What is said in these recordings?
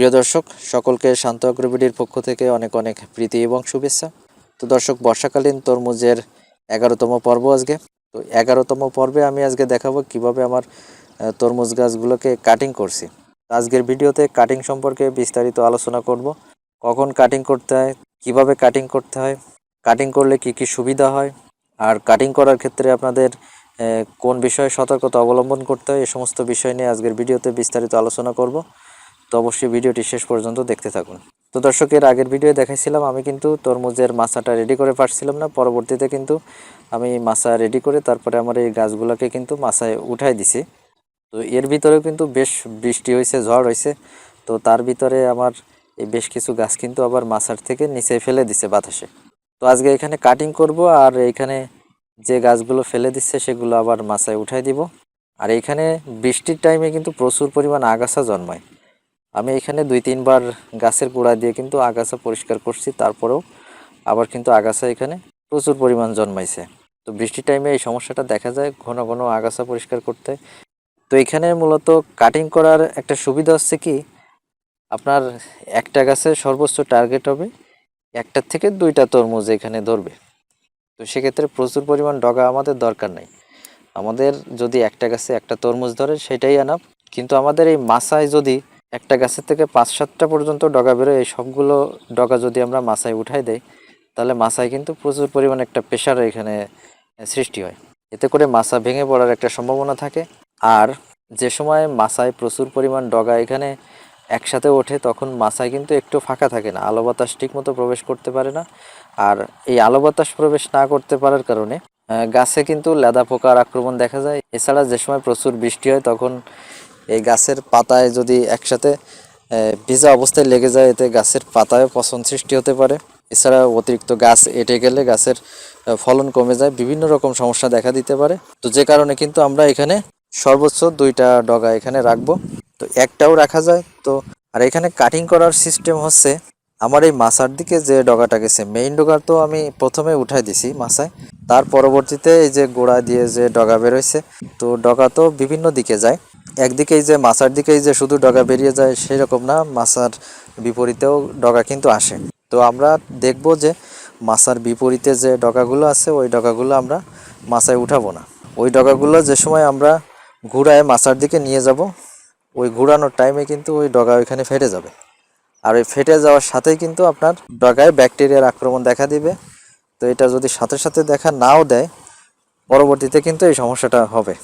প্রিয় দর্শক, সকলকে শান্ত অগ্রবিডির পক্ষ থেকে অনেক অনেক প্রীতি এবং শুভেচ্ছা। তো দর্শক, বর্ষাকালীন তরমুজের এগারোতম পর্ব আজকে। তো এগারোতম পর্বে আমি আজকে দেখাবো কীভাবে আমার তরমুজ গাছগুলোকে কাটিং করছি। আজকের ভিডিওতে কাটিং সম্পর্কে বিস্তারিত আলোচনা করব। কখন কাটিং করতে হয়, কীভাবে কাটিং করতে হয় কাটিং করলে কি কি সুবিধা হয়, আর কাটিং করার ক্ষেত্রে আপনাদের কোন বিষয়ে সতর্কতা অবলম্বন করতে হয় এই সমস্ত বিষয় নিয়ে আজকের ভিডিওতে বিস্তারিত আলোচনা করব। তো অবশ্যই ভিডিওটি শেষ পর্যন্ত দেখতে থাকুন। তো দর্শকের আগের ভিডিও দেখাইছিলাম আমি কিন্তু তরমুজের মাছাটা রেডি করে পারছিলাম না। পরবর্তীতে কিন্তু আমি মাছা রেডি করে তারপরে আমার এই গাছগুলোকে কিন্তু মাছায় উঠাই দিছি। তো এর ভিতরেও কিন্তু বেশ বৃষ্টি হয়েছে ঝড় হয়েছে তো তার ভিতরে আমার এই বেশ কিছু গাছ কিন্তু আবার মাছার থেকে নিচে ফেলে দিছে বাতাসে। তো আজকে এখানে কাটিং করব আর এইখানে যে গাছগুলো ফেলে দিচ্ছে সেগুলো আবার মাছায় উঠাই দিব। আর এইখানে বৃষ্টির টাইমে কিন্তু প্রচুর পরিমাণ আগাছা জন্মায়। আমি এখানে দুই, তিনবার গাছের গোড়া দিয়ে কিন্তু আগাছা পরিষ্কার করছি, তারপরেও আবার কিন্তু আগাছা এখানে প্রচুর পরিমাণ জন্মাইছে। তো বৃষ্টির টাইমে এই সমস্যাটা দেখা যায় ঘন ঘন আগাছা পরিষ্কার করতে। তো এখানে মূলত কাটিং করার একটা সুবিধা হচ্ছে কি, আপনার একটা গাছে সর্বোচ্চ টার্গেট হবে একটার থেকে দুইটা তরমুজ এখানে ধরবে। তো সেক্ষেত্রে প্রচুর পরিমাণ ডগা আমাদের দরকার নাই। আমাদের যদি একটা গাছে একটা তরমুজ ধরে সেটাই আনাপ কিন্তু আমাদের এই মাছায় যদি একটা গাছের থেকে পাঁচ সাতটা পর্যন্ত ডগা বেরোয়, এই সবগুলো ডগা যদি আমরা মাছায় উঠাই দেই, তাহলে মাছায় কিন্তু প্রচুর পরিমাণে একটা প্রেশার এখানে সৃষ্টি হয়। এতে করে মাছা ভেঙে পড়ার একটা সম্ভাবনা থাকে। আর যে সময় মাছায় প্রচুর পরিমাণ ডগা এখানে একসাথে ওঠে, তখন মাছায় কিন্তু একটু ফাঁকা থাকে না, আলো বাতাস ঠিকমতো প্রবেশ করতে পারে না। আর এই আলো বাতাস প্রবেশ না করতে পারার কারণে গাছে কিন্তু লেদা পোকার আক্রমণ দেখা যায়। এছাড়া যে সময় প্রচুর বৃষ্টি হয়, তখন এই গাছের পাতায় যদি একসাথে ভিজা অবস্থায় লেগে যায়, এতে গাছের পাতায় পচন সৃষ্টি হতে পারে। এছাড়া অতিরিক্ত গাছ এঁটে গেলে গাছের ফলন কমে যায়, বিভিন্ন রকম সমস্যা দেখা দিতে পারে। তো যে কারণে কিন্তু আমরা এখানে সর্বোচ্চ দুইটা ডগা এখানে রাখব। তো একটাও রাখা যায়। তো, আর এখানে কাটিং করার সিস্টেম হচ্ছে, আমার এই মাছার দিকে যে ডগাটা গেছে মেইন ডগা তো আমি প্রথমে উঠাই দিছি মাছায়। তার পরবর্তীতে এই যে গোড়া দিয়ে যে ডগা বেরোইছে, তো ডগা তো বিভিন্ন দিকে যায়। একদিকে এই যে মাছার দিকে এই যে শুধু ডগা বেরিয়ে যায় সেই রকম না, মাছার বিপরীতেও ডগা কিন্তু আসে। তো আমরা দেখব যে মাছার বিপরীতে যে ডগাগুলো আছে, ওই ডগাগুলো আমরা মাছায় উঠাবো না। ওই ডগাগুলো যে সময় আমরা ঘুরায় মাছার দিকে নিয়ে যাব, ওই ঘুরানোর টাইমে কিন্তু ওই ডগা ওইখানে ফেটে যাবে। আর ওই ফেটে যাওয়ার সাথেই কিন্তু আপনার ডগায় ব্যাকটেরিয়ার আক্রমণ দেখা দিবে। তো এটা যদি সাথে সাথে দেখা নাও দেয়, পরবর্তীতে কিন্তু এই সমস্যাটা হবে।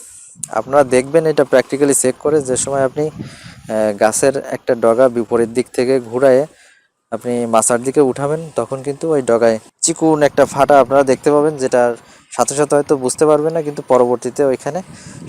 আপনারা দেখবেন এটা প্র্যাকটিক্যালি চেক করে যে সময় আপনি গাছের একটা ডগা বিপরীত দিক থেকে ঘুরায়ে আপনি মাছার দিকে উঠাবেন, তখন কিন্তু ওই ডগায় চিকুন একটা ফাটা আপনারা দেখতে পাবেন যেটা সাথে সাথে হয়তো বুঝতে পারবে না, কিন্তু পরবর্তীতে ওইখানে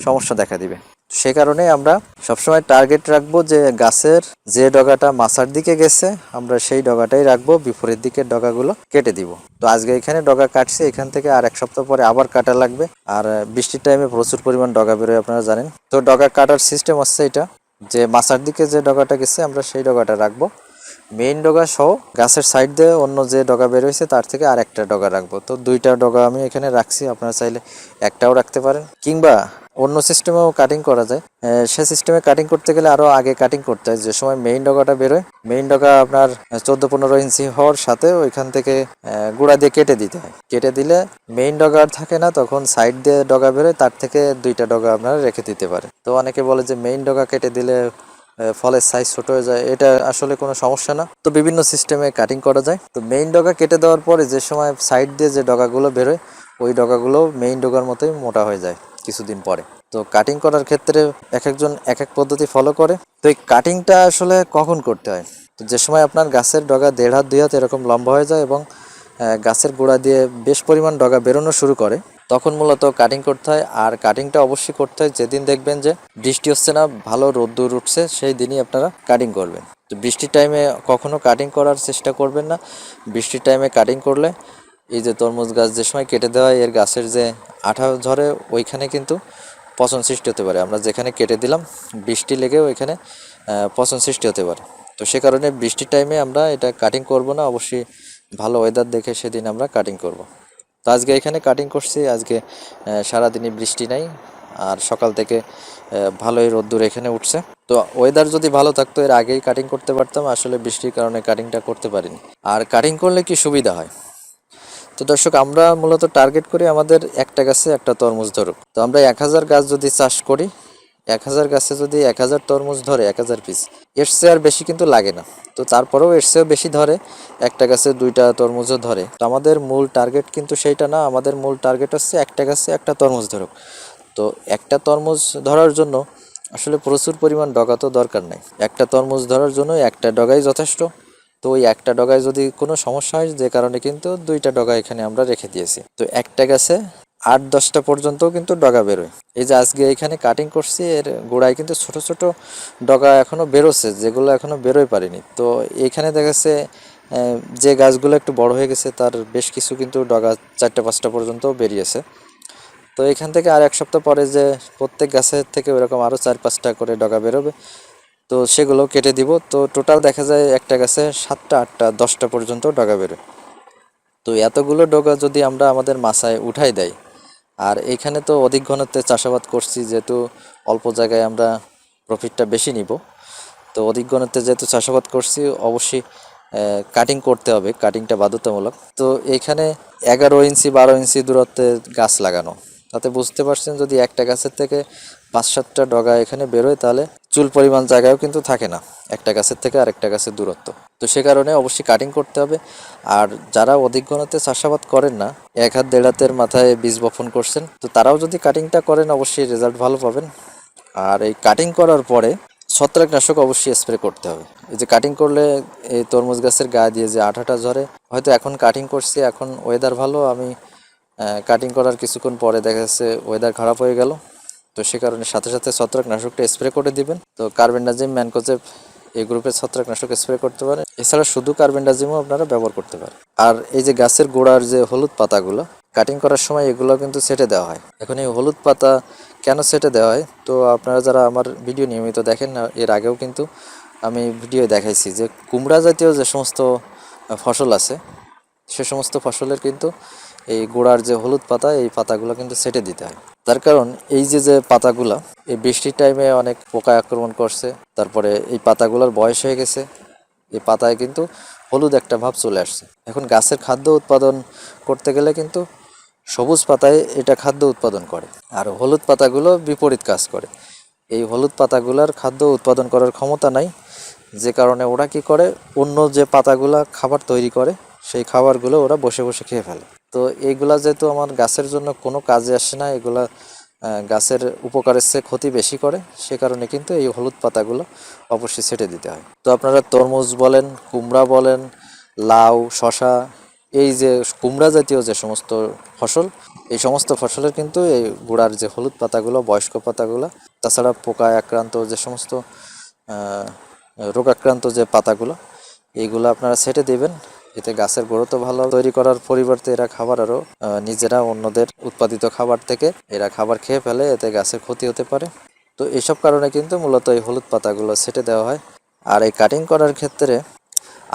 সমস্যা দেখা দিবে। সে কারণে আমরা সবসময় টার্গেট রাখব যে গাছের যে ডগাটা মাছার দিকে গেছে, আমরা সেই ডগাটাই রাখব, বিপরীত দিকের ডগাগুলো কেটে দিব। তো আজকে এখানে ডগা কাটছে, এখান থেকে আর এক সপ্তাহ পরে আবার কাটা লাগবে। আর বৃষ্টির টাইমে প্রচুর পরিমাণ ডগা বেরোয়, আপনারা জানেন। তো ডগা কাটার সিস্টেম হচ্ছে এটা, যে মাছার দিকে যে ডগাটা গেছে, আমরা সেই ডগাটা রাখব। মেইন ডগা সহ গাছের সাইড দিয়ে অন্য যে ডগা বের হয়েছে তার থেকে আর একটা ডগা রাখব। তো দুইটা ডগা আমি এখানে রাখছি, আপনারা চাইলে একটাও রাখতে পারেন। কিংবা অন্য সিস্টেমেও কাটিং করা যায়। সে সিস্টেমে কাটিং করতে গেলে আরও আগে কাটিং করতে হয়। যে সময় মেইন ডগাটা বেরোয় মেইন ডগা আপনার চোদ্দ পনেরো ইঞ্চি হওয়ার সাথে ওইখান থেকে গুঁড়া দিয়ে কেটে দিতে হয়। কেটে দিলে মেইন ডগা আর থাকে না, তখন সাইড দিয়ে ডগা বেরোয় তার থেকে দুইটা ডগা আপনারা রেখে দিতে পারে তো অনেকে বলে যে মেইন ডগা কেটে দিলে ফলের সাইজ ছোট হয়ে যায়, এটা আসলে কোনো সমস্যা না। তো বিভিন্ন সিস্টেমে কাটিং করা যায়। তো মেইন ডগা কেটে দেওয়ার পরে যে সময় সাইড দিয়ে যে ডগাগুলো বেরোয়, ওই ডগাগুলো মেইন ডগার মতোই মোটা হয়ে যায় কিছুদিন পরে। তো কাটিং করার ক্ষেত্রে এক একজন এক এক পদ্ধতি ফলো করে। তো এই কাটিংটা আসলে কখন করতে হয়? তো যে সময় আপনার গাছের ডগা দেড় হাত, দুই হাত এরকম লম্বা হয়ে যায় এবং গাছের গোড়া দিয়ে বেশ পরিমাণ ডগা বেরোনো শুরু করে তখন মূলত কাটিং করতে হয়। আর কাটিংটা অবশ্যই করতে হয়। যেদিন দেখবেন যে বৃষ্টি হচ্ছে না, ভালো রোদ্দুর উঠছে, সেই দিনই আপনারা কাটিং করবেন। তো বৃষ্টির টাইমে কখনো কাটিং করার চেষ্টা করবেন না। বৃষ্টির টাইমে কাটিং করলে এই যে তরমুজ গাছ যে সময় কেটে দেওয়া এর গাছের যে আঠা ঝরে, ওইখানে কিন্তু পচন সৃষ্টি হতে পারে। আমরা যেখানে কেটে দিলাম, বৃষ্টি লেগে ওইখানে পচন সৃষ্টি হতে পারে। তো সে কারণে বৃষ্টির টাইমে আমরা এটা কাটিং করব না। অবশ্যই ভালো ওয়েদার দেখে সেদিন আমরা কাটিং করব। তো আজকে এখানে কাটিং করছি। আজকে সারাদিনই বৃষ্টি নাই, আর সকাল থেকে ভালোই রোদ্দুর এখানে উঠছে। তো ওয়েদার যদি ভালো থাকতো, এর আগেই কাটিং করতে পারতাম, আসলে বৃষ্টির কারণে কাটিংটা করতে পারিনি। আর কাটিং করলে কি সুবিধা হয়? তো দর্শক, আমরা মূলত টার্গেট করি আমাদের একটা গাছে একটা তরমুজ ধরুক। তো আমরা এক হাজার গাছ যদি চাষ করি এক হাজার গাছে যদি এক হাজার তরমুজ ধরে, এক হাজার পিস, এর চেয়ে আর বেশি কিন্তু লাগে না। তো তারপরেও এর চেয়েও বেশি ধরে, একটা গাছে দুইটা তরমুজও ধরে। তো আমাদের মূল টার্গেট কিন্তু সেইটা না, আমাদের মূল টার্গেট হচ্ছে একটা গাছে একটা তরমুজ ধরুক। তো একটা তরমুজ ধরার জন্য আসলে প্রচুর পরিমাণ ডগা তো দরকার নেই। একটা তরমুজ ধরার জন্য একটা ডগাই যথেষ্ট। তো ওই একটা ডগায় যদি কোনো সমস্যা হয়, যে কারণে কিন্তু দুইটা ডগা এখানে আমরা রেখে দিয়েছি। তো একটা গাছে আট দশটা পর্যন্ত কিন্তু ডগা বেরোয়। এই যে আজকে এখানে কাটিং করছি, এর গোড়ায় কিন্তু ছোট ছোট ডগা এখনও বেরোচ্ছে, যেগুলো এখনও বেরোয় পারেনি। তো এখানে দেখা যাচ্ছে যে গাছগুলো একটু বড় হয়ে গেছে, তার বেশ কিছু কিন্তু ডগা চারটে পাঁচটা পর্যন্ত বেরিয়েছে। তো এখান থেকে আর এক সপ্তাহ পরে যে প্রত্যেক গাছের থেকে ওরকম আরও চার পাঁচটা করে ডগা বেরোবে, তো সেগুলো কেটে দিব। তো টোটাল দেখা যায় একটা গাছে সাতটা, আটটা, দশটা পর্যন্ত ডগা বেরোয়। তো এতগুলো ডগা যদি আমরা আমাদের মাথায় উঠাই দেয় আর এখানে তো অধিক ঘনত্বে চাষাবাদ করছি, যেহেতু অল্প জায়গায় আমরা প্রফিটটা বেশি নিব। তো অধিক ঘনত্বে যেহেতু চাষাবাদ করছি, অবশ্যই কাটিং করতে হবে কাটিংটা বাধ্যতামূলক। তো এখানে এগারো ইঞ্চি, বারো ইঞ্চি দূরত্বে গাছ লাগানো। তাতে বুঝতে পারছেন, যদি একটা গাছের থেকে পাঁচ সাতটা ডগা এখানে বেরোয়, তাহলে চুল পরিমাণ জায়গায়ও কিন্তু থাকে না, একটা গাছের থেকে আরেকটা গাছের দূরত্ব। তো সে কারণে অবশ্যই কাটিং করতে হবে। আর যারা অধিক ঘনত্বে চাষাবাদ করেন না, এক হাত দেড় হাতের মাথায় বীজ বপন করছেন, তো তারাও যদি কাটিংটা করেন, অবশ্যই রেজাল্ট ভালো পাবেন। আর এই কাটিং করার পরে ছত্রাকনাশক অবশ্যই স্প্রে করতে হবে। এই যে কাটিং করলে এই তরমুজ গাছের গায়ে দিয়ে যে আঠাটা ঝরে, হয়তো এখন কাটিং করছি, এখন ওয়েদার ভালো, আমি কাটিং করার কিছুক্ষণ পরে দেখা যাচ্ছে ওয়েদার খারাপ হয়ে গেল। তো সে কারণে সাথে সাথে ছত্রাকনাশকটা স্প্রে করে দিবেন। তো কার্বেন্ডাজিম ম্যানকোজেব এই গ্রুপের ছত্রাকনাশক স্প্রে করতে পারেন। এছাড়া শুধু কার্বেন্ডাজিমও আপনারা ব্যবহার করতে পারেন। আর এই যে গাছের গোড়ার যে হলুদ পাতাগুলো কাটিং করার সময় এগুলো কিন্তু সেটে দেওয়া হয়। এখন এই হলুদ পাতা কেন সেটে দেওয়া হয়? তো আপনারা যারা আমার ভিডিও নিয়মিত দেখেন না, এর আগেও কিন্তু আমি ভিডিও দেখাইছি যে কুমড়া জাতীয় যে সমস্ত ফসল আছে সে সমস্ত ফসলের কিন্তু এই গোড়ার যে হলুদ পাতা, এই পাতাগুলো কিন্তু সেটে দিতে হয়। তার কারণ এই যে যে পাতাগুলা, এই বৃষ্টির টাইমে অনেক পোকা আক্রমণ করছে। তারপরে এই পাতাগুলোর বয়স হয়ে গেছে। এই পাতায় কিন্তু হলুদ একটা ভাব চলে আসছে। এখন গাছের খাদ্য উৎপাদন করতে গেলে কিন্তু সবুজ পাতায় এটা খাদ্য উৎপাদন করে। আর হলুদ পাতাগুলো বিপরীত কাজ করে। এই হলুদ পাতাগুলোর খাদ্য উৎপাদন করার ক্ষমতা নাই। যে কারণে ওরা কি করে? অন্য যে পাতাগুলা খাবার তৈরি করে, সেই খাবারগুলো ওরা বসে বসে খেয়ে ফেলে। তো এইগুলা যেহেতু আমার গাছের জন্য কোনো কাজে আসে না, এগুলা গাছের উপকারের চেয়ে ক্ষতি বেশি করে, সে কারণে কিন্তু এই হলুদ পাতাগুলো অবশ্যই ছেটে দিতে হয়। তো আপনারা তরমুজ বলেন, কুমড়া বলেন, লাউ শশা এই যে কুমড়া জাতীয় যে সমস্ত ফসল, এই সমস্ত ফসলের কিন্তু এই গোড়ার যে হলুদ পাতাগুলো, বয়স্ক পাতাগুলো, তাছাড়া পোকায় আক্রান্ত যে সমস্ত রোগাক্রান্ত যে পাতাগুলো, এইগুলো আপনারা ছেটে দিবেন। এতে গাছের গ্রোথ ভালো, তৈরি করার পরিবর্তে এরা খাবার আরও নিজেরা অন্যদের উৎপাদিত খাবার থেকে এরা খাবার খেয়ে ফেলে, এতে গাছের ক্ষতি হতে পারে। তো এইসব কারণে কিন্তু মূলত এই হলুদ পাতাগুলো ছেটে দেওয়া হয়। আর এই কাটিং করার ক্ষেত্রে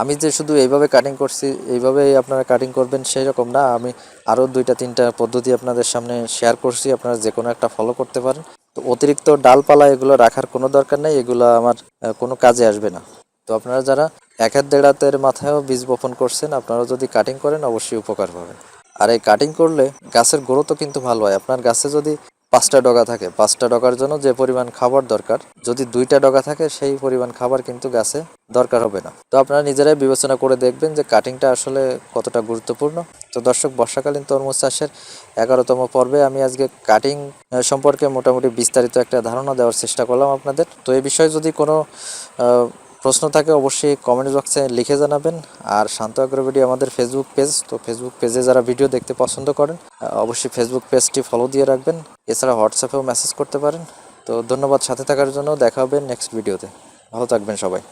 আমি যে শুধু এইভাবে কাটিং করছি, এইভাবেই আপনারা কাটিং করবেন সেই রকম না, আমি আরও দুইটা তিনটা পদ্ধতি আপনাদের সামনে শেয়ার করছি, আপনারা যে কোনো একটা ফলো করতে পারেন। তো অতিরিক্ত ডালপালা এগুলো রাখার কোনো দরকার নেই, এগুলো আমার কোনো কাজে আসবে না। তো আপনারা যারা এক হাত দেড় হাতের মাথায়ও বীজ বপন করছেন আপনারা যদি কাটিং করেন অবশ্যই উপকার পাবেন। আর এই কাটিং করলে গাছের গ্রোথও কিন্তু ভালো হয়। আপনার গাছে যদি পাঁচটা ডগা থাকে, পাঁচটা ডগার জন্য যে পরিমাণ খাবার দরকার, যদি দুইটা ডগা থাকে, সেই পরিমাণ খাবার কিন্তু গাছে দরকার হবে না। তো আপনারা নিজেরাই বিবেচনা করে দেখবেন যে কাটিংটা আসলে কতটা গুরুত্বপূর্ণ। তো দর্শক, বর্ষাকালীন তরমুজ চাষের এগারোতম পর্বে আমি আজকে কাটিং সম্পর্কে মোটামুটি বিস্তারিত একটা ধারণা দেওয়ার চেষ্টা করলাম আপনাদের। তো এই বিষয়ে যদি কোনো প্রশ্ন থাকে অবশ্যই কমেন্ট বক্সে লিখে জানাবেন। আর শান্ত ভিডিও আমাদের ফেসবুক পেজ তো ফেসবুক পেজে যারা ভিডিও দেখতে পছন্দ করেন অবশ্যই ফেসবুক পেজটি ফলো দিয়ে রাখবেন। এছাড়া হোয়াটসঅ্যাপেও মেসেজ করতে পারেন। তো ধন্যবাদ সাথে থাকার জন্য, দেখা হবে নেক্সট ভিডিওতে ভালো থাকবেন সবাই।